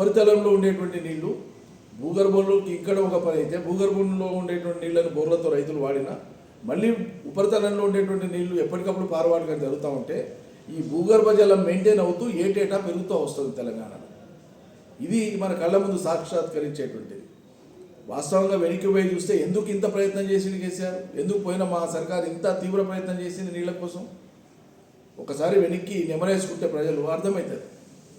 ఉపరితలంలో ఉండేటువంటి నీళ్ళు భూగర్భంలోకి ఇక్కడ ఒక పని అయితే భూగర్భంలో ఉండేటువంటి నీళ్ళను బోర్లతో రైతులు వాడినా మళ్ళీ ఉపరితలంలో ఉండేటువంటి నీళ్ళు ఎప్పటికప్పుడు పారవాడకం జరుగుతూ ఉంటే ఈ భూగర్భ జలం మెయింటైన్ అవుతూ ఏటేటా పెరుగుతూ వస్తుంది తెలంగాణలో. ఇది మన కళ్ళ ముందు సాక్షాత్కరించేటువంటిది. వాస్తవంగా వెనక్కి పోయి చూస్తే ఎందుకు ఇంత ప్రయత్నం చేసింది కేసీఆర్? ఎందుకు పోయిన మా సర్కార్ ఇంత తీవ్ర ప్రయత్నం చేసింది నీళ్ళ కోసం? ఒకసారి వెనక్కి నెమరేసుకుంటే ప్రజలు అర్థమవుతుంది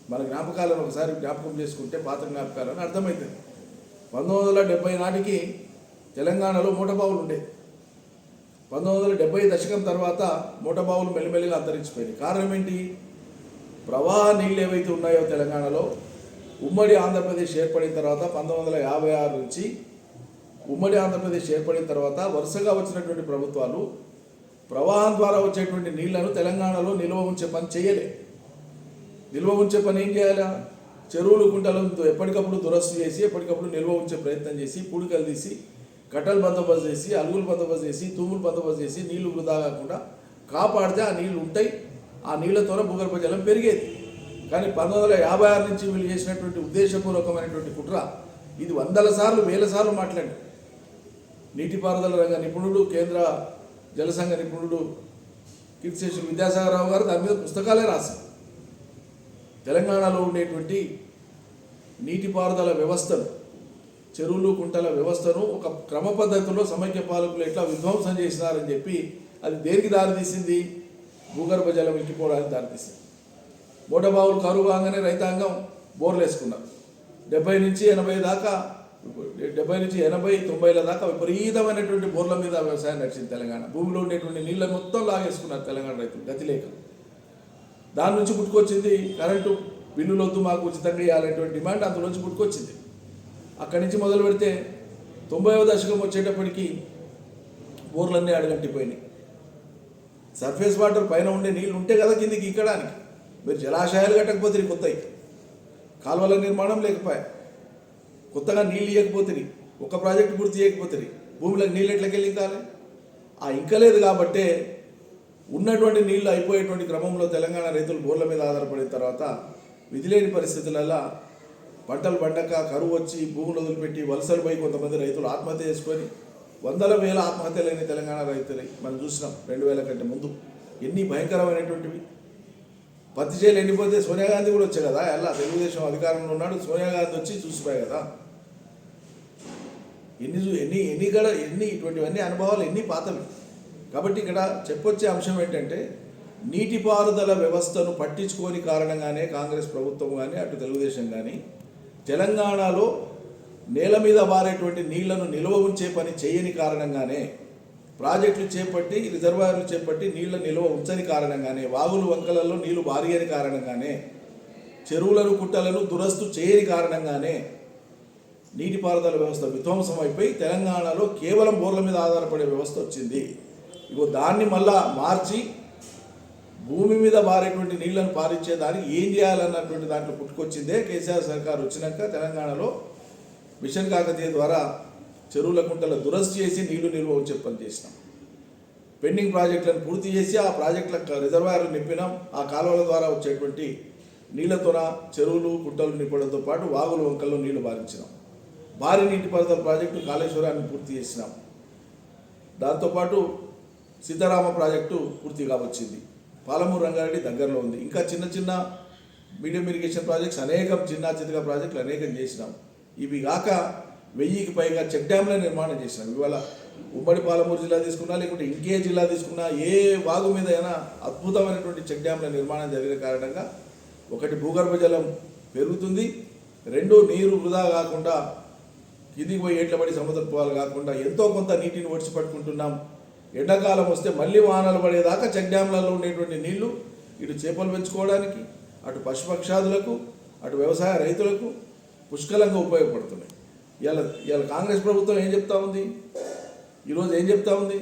మన జ్ఞాపకాలను ఒకసారి జ్ఞాపకం చేసుకుంటే పాత జ్ఞాపకాలను అర్థమవుతుంది పంతొమ్మిది వందల డెబ్బై నాటికి తెలంగాణలో మూటబావులు ఉండేవి పంతొమ్మిది వందల డెబ్బై దశకం తర్వాత మూటబావులు మెల్లిమెల్లిగా అంతరించిపోయింది కారణం ఏంటి? ప్రవాహ నీళ్ళు ఏవైతే ఉన్నాయో తెలంగాణలో ఉమ్మడి ఆంధ్రప్రదేశ్ ఏర్పడిన తర్వాత పంతొమ్మిది వందల యాభై ఆరు నుంచి ఉమ్మడి ఆంధ్రప్రదేశ్ ఏర్పడిన తర్వాత వరుసగా వచ్చినటువంటి ప్రభుత్వాలు ప్రవాహం ద్వారా వచ్చేటువంటి నీళ్ళను తెలంగాణలో నిల్వ ఉంచే పని చేయలే. నిల్వ ఉంచే పని ఏం చేయాలా? చెరువులు గుంటలను ఎప్పటికప్పుడు దురస్తు చేసి ఎప్పటికప్పుడు నిల్వ ఉంచే ప్రయత్నం చేసి పూడికలు తీసి కట్టలు బందోబస్తు చేసి అలుగులు బందోబస్తు చేసి తూములు బందోబస్తు చేసి నీళ్ళు వృధా కాకుండా కాపాడితే ఆ నీళ్ళు ఉంటాయి. ఆ నీళ్ళతోనే భూగర్భ జలం పెరిగేది. కానీ పంతొమ్మిది వందల యాభై ఆరు నుంచి వీళ్ళు చేసినటువంటి ఉద్దేశపూర్వకమైనటువంటి కుట్ర ఇది వందల సార్లు వేల సార్లు మాట్లాడి నీటిపారుదల రంగ నిపుణుడు కేంద్ర జలసంఘ నిపుణుడు కీర్తిశేషులు విద్యాసాగరరావు గారు దాని మీద పుస్తకాలే రాశారు. తెలంగాణలో ఉండేటువంటి నీటిపారుదల వ్యవస్థను చెరువులు కుంటల వ్యవస్థను ఒక క్రమ పద్ధతిలో సమైక్య పాలకులు ఎట్లా విధ్వంసం చేసినారని చెప్పి అది దేనికి దారితీసింది? భూగర్భ జలం ఇంకిపోవడానికి దారితీసింది. మోటబావులు కరువు కాగానే రైతాంగం బోర్లు వేసుకున్నారు డెబ్బై నుంచి ఎనభై దాకా డెబ్బై నుంచి ఎనభై తొంభైల దాకా విపరీతమైనటువంటి బోర్ల మీద వ్యవసాయం నడిచింది తెలంగాణ. భూమిలో ఉండేటువంటి నీళ్ళ మొత్తం లాగేసుకున్నారు తెలంగాణ రైతులు గతిలేక దాని నుంచి పుట్టుకొచ్చింది కరెంటు బిల్లులు వద్దు మాకు ఉచితంగా ఇవ్వాలనేటువంటి డిమాండ్ అందులోంచి పుట్టుకొచ్చింది. అక్కడి నుంచి మొదలు పెడితే తొంభైవ దశకం వచ్చేటప్పటికి బోర్లన్నీ అడగంటిపోయినాయి. సర్ఫేస్ వాటర్ పైన ఉండే నీళ్ళు ఉంటే కదా కిందికి ఇక్కడానికి మీరు జలాశయాలు కట్టకపోతే కొత్తవి కాలువల నిర్మాణం లేకపోయా? కొత్తగా నీళ్ళు ఇవ్వకపోతే ఒక ప్రాజెక్టు పూర్తి చేయకపోతే భూమిలోకి నీళ్ళు ఎట్లకెళ్ళి ఇంకాలి ఆ ఇంకలేదు కాబట్టే ఉన్నటువంటి నీళ్ళు అయిపోయేటువంటి క్రమంలో తెలంగాణ రైతులు బోర్ల మీద ఆధారపడిన తర్వాత విధిలేని పరిస్థితులలో పంటలు పండక కరువు వచ్చి భూములు వదిలిపెట్టి వలసలు పోయి కొంతమంది రైతులు ఆత్మహత్య చేసుకొని వందల వేల ఆత్మహత్యలైన తెలంగాణ రైతులు మనం చూసినాం రెండు వేల కంటే ముందు. ఎన్ని భయంకరమైనటువంటివి. పత్తి చేలు ఎండిపోతే సోనియా గాంధీ కూడా వచ్చాయి కదా? ఎలా తెలుగుదేశం అధికారంలో ఉన్నాడు సోనియా గాంధీ వచ్చి చూసిపోయి కదా? ఎన్ని చూ- ఎన్ని ఎన్ని గడ ఎన్ని ఇటువంటివన్నీ అనుభవాలు ఎన్ని పాతవి. కాబట్టి ఇక్కడ చెప్పొచ్చే అంశం ఏంటంటే నీటిపారుదల వ్యవస్థను పట్టించుకోని కారణంగానే కాంగ్రెస్ ప్రభుత్వం కానీ అటు తెలుగుదేశం కానీ తెలంగాణలో నేల మీద వారేటువంటి నీళ్ళను నిల్వ ఉంచే పని చేయని కారణంగానే ప్రాజెక్టులు చేపట్టి రిజర్వాయర్లు చేపట్టి నీళ్ళ నిల్వ ఉంచని కారణంగానే వాగులు వంకలలో నీళ్ళు బారియని కారణంగానే చెరువులను కుట్టలను దురస్తు చేయని కారణంగానే నీటిపారుదల వ్యవస్థ విధ్వంసం అయిపోయి తెలంగాణలో కేవలం బోర్ల మీద ఆధారపడే వ్యవస్థ వచ్చింది. ఇగో దాన్ని మళ్ళా మార్చి భూమి మీద మారేటువంటి నీళ్ళను పారించే దానికి ఏం చేయాలన్నటువంటి దాంట్లో పుట్టుకొచ్చిందే కేసీఆర్ సర్కార్ వచ్చినాక తెలంగాణలో మిషన్ కాకతీయ ద్వారా చెరువుల కుంటల దురస్తు చేసి నీళ్ళు నిల్వ ఉంచే పని చేసినాం. పెండింగ్ ప్రాజెక్టులను పూర్తి చేసి ఆ ప్రాజెక్టుల రిజర్వాయర్లు నింపినాం. ఆ కాలువల ద్వారా వచ్చేటువంటి నీళ్ళతోన చెరువులు కుంటలు నింపడంతో పాటు వాగులు వంకల్లో నీళ్ళు బారించినాం. భారీ నీటిపారుదల ప్రాజెక్టు కాళేశ్వరాన్ని పూర్తి చేసినాం. దాంతోపాటు సీతారామ ప్రాజెక్టు పూర్తిగా వచ్చింది పాలమూరు రంగారెడ్డి దగ్గరలో ఉంది. ఇంకా చిన్న చిన్న మీడియం ఇరిగేషన్ ప్రాజెక్ట్స్ అనేకం చిన్న చిన్నగా ప్రాజెక్టులు అనేకం చేసినాం. ఇవి కాక వెయ్యికి పైగా చెక్ డ్యామ్ల నిర్మాణం చేసినాం. ఇవాళ ఉమ్మడి పాలమూరు జిల్లా తీసుకున్నా లేకుంటే ఇంకే జిల్లా తీసుకున్నా ఏ వాగు మీద అయినా అద్భుతమైనటువంటి చెక్ డ్యామ్ల నిర్మాణం జరిగిన కారణంగా ఒకటి భూగర్భ జలం పెరుగుతుంది. రెండు నీరు వృధా కాకుండా కిందికి పోయి ఏట్ల పడి కాకుండా ఎంతో కొంత నీటిని ఒడిచి పట్టుకుంటున్నాం ఎండాకాలం వస్తే మళ్ళీ వానలు పడేదాకా చెక్ డ్యామ్లలో ఉండేటువంటి నీళ్ళు ఇటు చేపలు పెంచుకోవడానికి అటు పశుపక్షాదులకు అటు వ్యవసాయ రైతులకు పుష్కలంగా ఉపయోగపడుతున్నాయి. ఇవాళ ఇవాళ కాంగ్రెస్ ప్రభుత్వం ఏం చెప్తా ఉంది? ఈరోజు ఏం చెప్తా ఉంది?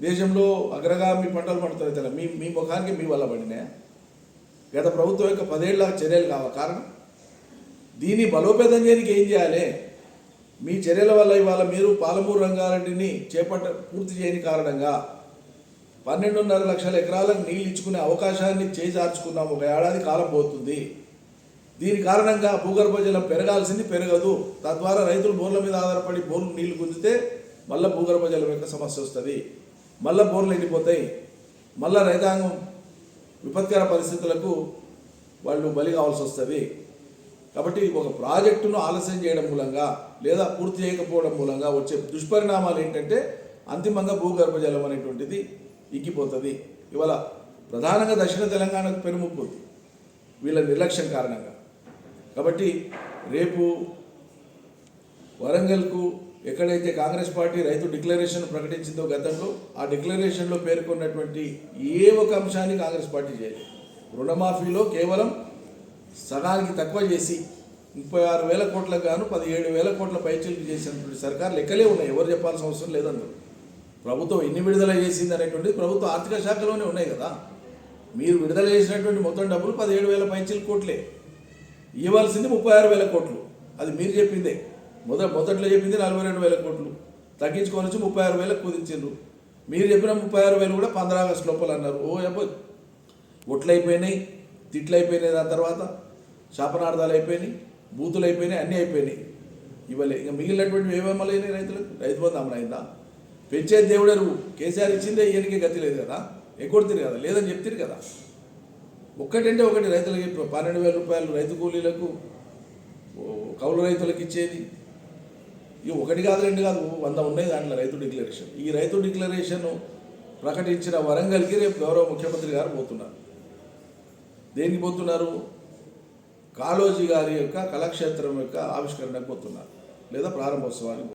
దేశంలో అగ్రగామి పంటలు పండుతున్నాయి తెల మీ మీ ముఖానికి మీ వల్ల పడినాయా? గత ప్రభుత్వం యొక్క పదేళ్ళ చర్యలు కావ కారణం? దీన్ని బలోపేతం చేయడానికి ఏం చేయాలి? మీ చర్యల వల్ల ఇవాళ మీరు పాలమూరు రంగారెడ్డిని చేపట్ట పూర్తి చేయని కారణంగా పన్నెండున్నర లక్షల ఎకరాలకు నీళ్ళు ఇచ్చుకునే అవకాశాన్ని చేజార్చుకున్నాం ఒక ఏడాది కాలం పోతుంది. దీని కారణంగా భూగర్భ జలం పెరగాల్సింది పెరగదు. తద్వారా రైతులు బోర్ల మీద ఆధారపడి బోర్లు నీళ్ళు గుంజితే మళ్ళీ భూగర్భ జలం యొక్క సమస్య వస్తుంది. మళ్ళీ బోర్లు ఎండిపోతాయి. మళ్ళీ రైతాంగం విపత్కర పరిస్థితులకు వాళ్ళు బలి కావాల్సి వస్తుంది. కాబట్టి ఒక ప్రాజెక్టును ఆలస్యం చేయడం మూలంగా లేదా పూర్తి చేయకపోవడం మూలంగా వచ్చే దుష్పరిణామాలు ఏంటంటే అంతిమంగా భూగర్భ జలం అనేటువంటిది ఇంకిపోతుంది. ఇవాళ ప్రధానంగా దక్షిణ తెలంగాణకు పెనుముప్పు వీళ్ళ నిర్లక్ష్యం కారణంగా. కాబట్టి రేపు వరంగల్కు ఎక్కడైతే కాంగ్రెస్ పార్టీ రైతు డిక్లరేషన్ ప్రకటించిందో గతంలో ఆ డిక్లరేషన్లో పేర్కొన్నటువంటి ఏ ఒక అంశాన్ని కాంగ్రెస్ పార్టీ చేయలేదు. రుణమాఫీలో కేవలం సగానికి తక్కువ చేసి ముప్పై ఆరు వేల కోట్లకు గాను పదిహేడు వేల కోట్ల పైచీలకు చేసినటువంటి సర్కార్ లెక్కలే ఉన్నాయి. ఎవరు చెప్పాల్సిన అవసరం లేదందరూ ప్రభుత్వం ఎన్ని విడుదల చేసింది అనేటువంటిది ప్రభుత్వ ఆర్థిక శాఖలోనే ఉన్నాయి కదా. మీరు విడుదల చేసినటువంటి మొత్తం డబ్బులు పదిహేడు వేల పైచీల కోట్లే. ఇవ్వాల్సింది ముప్పై ఆరు వేల కోట్లు. అది మీరు చెప్పిందే. మొదట మొదట్లో చెప్పింది నలభై రెండు వేల కోట్లు. తగ్గించుకొని వచ్చి ముప్పై ఆరు వేలకు కుదించారు మీరు చెప్పిన ముప్పై ఆరు వేలు కూడా పంద్రా ఆగస్టు లోపల అన్నారు. ఓ ఎప్ప ఒట్లయిపోయినాయి. తిట్లు అయిపోయినాయి దాని తర్వాత శాపనార్థాలు అయిపోయినాయి బూతులు అయిపోయినాయి అన్నీ అయిపోయినాయి. ఇవ్వలే. ఇంకా మిగిలినటువంటి ఏమేమలేని రైతులకు? రైతు బంధు అమలైందా పెంచే దేవుడే నువ్వు కేసీఆర్ ఇచ్చిందే ఈయనకి గతి లేదు కదా? ఎగ్గొడుతుంది కదా? లేదని చెప్తారు కదా? ఒక్కటంటే ఒకటి రైతులకి పన్నెండు వేల రూపాయలు రైతు కూలీలకు కౌలు రైతులకు ఇచ్చేది. ఇవి ఒకటి కాదు రెండు కాదు వంద ఉన్నాయి దాంట్లో రైతు డిక్లరేషన్. ఈ రైతు డిక్లరేషన్ ప్రకటించిన వరంగల్కి రేపు గౌరవ ముఖ్యమంత్రి గారు పోతున్నారు. దేనికి పోతున్నారు? కాళోజీ గారి యొక్క కళాక్షేత్రం యొక్క ఆవిష్కరణకు పోతున్నారు లేదా ప్రారంభోత్సవానికి